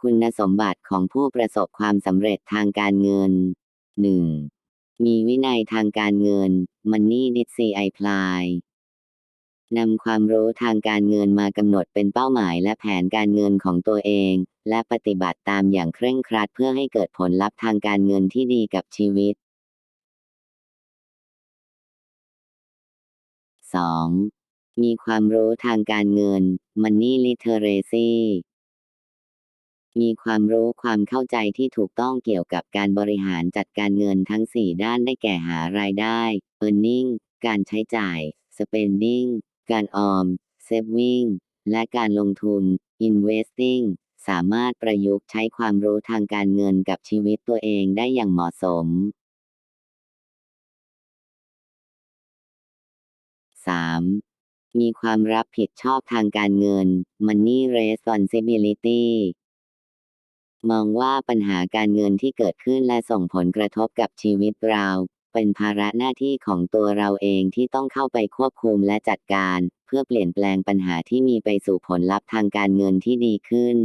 คุณสมบัติของผู้ประสบความสำเร็จทางการเงิน 1. มีวินัยทางการเงิน Money Discipline นำความรู้ทางการเงินมากำหนดเป็นเป้าหมายและแผนการเงินของตัวเอง และปฏิบัติตามอย่างเคร่งครัดเพื่อให้เกิดผลลัพธ์ทางการเงินที่ดีกับชีวิต 2. มีความรู้ทางการเงิน Money Literacy มีความรู้ความเข้าใจที่ถูกต้องเกี่ยวกับการบริหารจัดการเงินทั้ง 4 ด้านได้แก่หารายได้ earning การใช้จ่าย spending การออม saving และการลงทุน investing สามารถประยุกต์ใช้ความรู้ทางการเงินกับชีวิตตัวเองได้อย่างเหมาะสม 3. มีความรับผิดชอบทางการเงิน Money Responsibility มองว่าปัญหาการเงินที่เกิดขึ้นและส่งผลกระทบกับชีวิตเรา เป็นภาระหน้าที่ของตัวเราเองที่ต้องเข้าไปควบคุมและจัดการ เพื่อเปลี่ยนแปลงปัญหาที่มีไปสู่ผลลัพธ์ทางการเงินที่ดีขึ้น